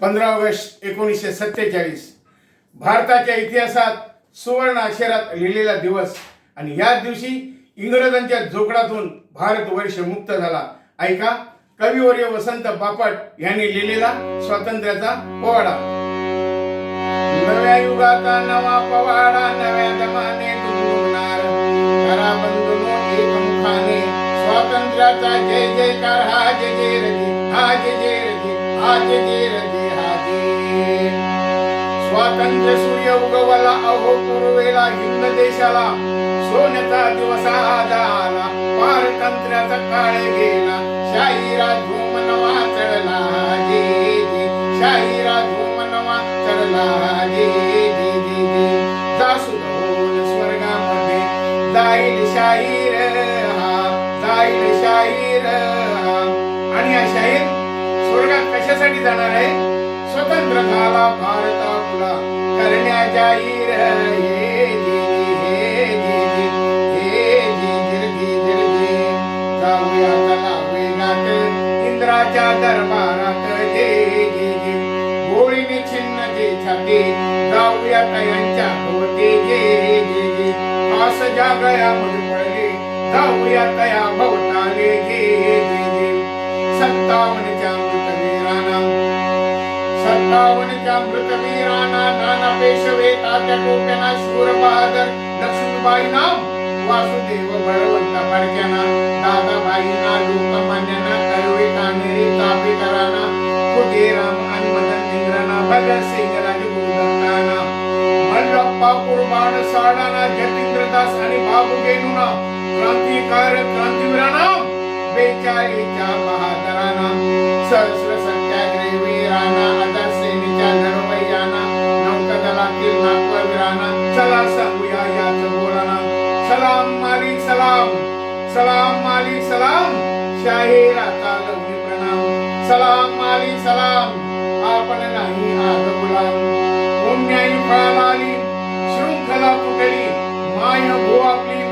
पंधरा ऑगस्ट एकोणीसशे सत्तेचाळीस. भारताच्या इतिहासात सुवर्ण अक्षरात लिहिलेला दिवस आणि याच दिवशी इंग्रजांच्या झोपडातून भारत वर्ष मुक्त झाला. ऐका कविवर्य वसंत बापट यांनी लिहिलेला स्वातंत्र्याचा पोवाडा नव्या युगाचा नवा पवाडा नव्या दमाने स्वातंत्र्याचा जय जयकार. हा जय जय रजे हा जय जय रजे हा जय जय रजे स्वातंत्र्य सूर्य उगवला अहो पूर्वेला हिंद देशाला. सोन्याचा दिवस आला पारतंत्र्याचा काळ गेला. शाहीरा धूम नवा चढला जे. शाहीरा धूम नवा चढला जे जासू स्वर्गामध्ये जाईल शाहीर हा जाईल शाहीर हा. आणि हा शाहीर स्वर्गात कशासाठी जाणार आहे? स्वतंत्र झाला भारता आपला करण्या जाहीर हे जी हे जी हे इंद्राच्या दरबारात जे गोळीने छिन्न जे छाती जाऊया तयांच्या भोवती जे जी आस जागया पडले जाऊया तया भवताले जे जी जी सत्तावनच्या मृतवीरांना नाना पेशवे तात्या टोप्याना शूर बहादर लक्ष्मीबाई नाम वासुदेव बळवंत फडक्याना दादाबाईंना लोकमान्यांना कर्वे कानेरी चापेकरांना खुदेराम आणि मदन इंद्रांना भगत सिंग राजगुरुदत्ताना मल्लप्पा कुर्बान साडाना जतींद्रदास आणि बाबू गेनुना क्रांतिकार क्रांतीवीराना बेचाळीच्या बहादराना सहस्र सत्याग्रही वीराना सलाम माली सलाम. सलाम माली सलाम. शाहिराचा लवणी प्रणाम. सलाम माली सलाम. आपण नाही आज गुलाम पुण्याई फळाली शृंखला तुटली. माय भो आपली.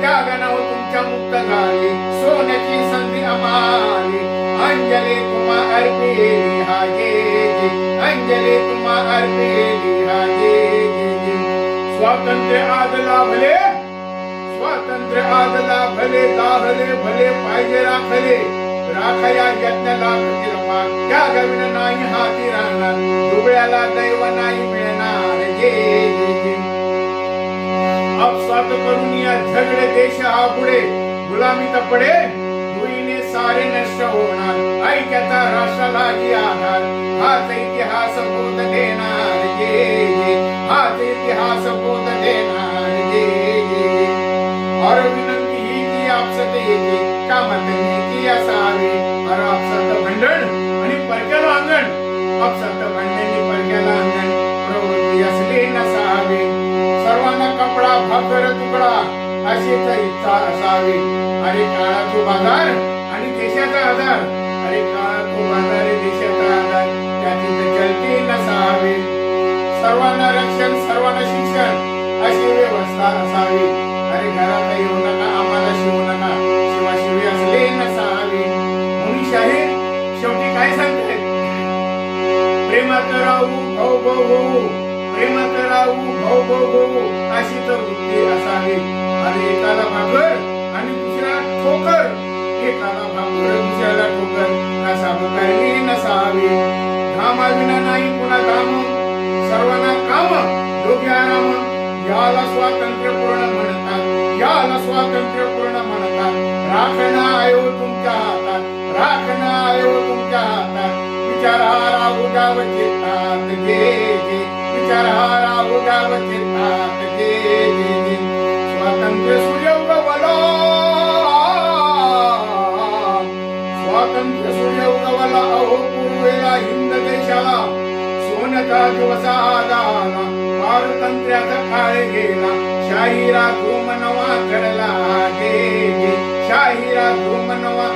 त्यागानं हो तुमच्या मुक्त झाली. सोन्याची संधी अमाली अंजली तुम्हा अर्पिली हा जे जे. अंजली तुम्हा अर्पिली हा जे. स्वातंत्र्य आज लाभले. स्वातंत्र्य आज लाभले दाहले भले पाहिजे राखले. राखया यज्ञ लाख पाक त्या गविन नाही हाती राहणार. दुबळ्याला दैव नाही मिळणार. जे अपसात करून या झगडे देश हा पुढे गुलामी तपडे धुईने सारे नष्ट होणार. ऐक्याचा राष्ट्राला जी आधार. हाच इतिहास बोध देणार. जे. हाच इतिहास बोध येते भांडण आणि परक्याला अंगण. आपसात भांडणी परक्याला अंगण प्रवृत्ती सर्वांना कपडा भाकर तुकडा अशी तर इच्छा असावी अरे काळा तो बाजार आणि देशाचा आधार अरे काळा तो बाजार करावू भाऊ भाऊ भाऊ प्रेमात भाऊ भाऊ अशी तर वृत्ती असावी. आणि एकाला भाकर आणि दुसऱ्या ठोकर. एकाला भाकर दुसऱ्याला ठोकर. असा करणी नसावी. धामाविना नाही पुन्हा धाम. सर्वांना काम योग्य आराम. याला स्वातंत्र्यपूर्ण म्हणतात. याला स्वातंत्र्यपूर्ण म्हणतात. राखणा आयो तुमच्या हातात. राखणा आयो तुमच्या हातात. विचारा राहू द्यावचे म्हणजे हर हरा उगावचे ताटके स्वातंत्र्य सूर्यव वलो स्वातंत्र्य सूर्यव वला अहो पूर्वेला सोनता दिवसा आला पारतंत्र्याचा काळ शाहिरा घुमनवा घडला गे शाहिरा घुमनवा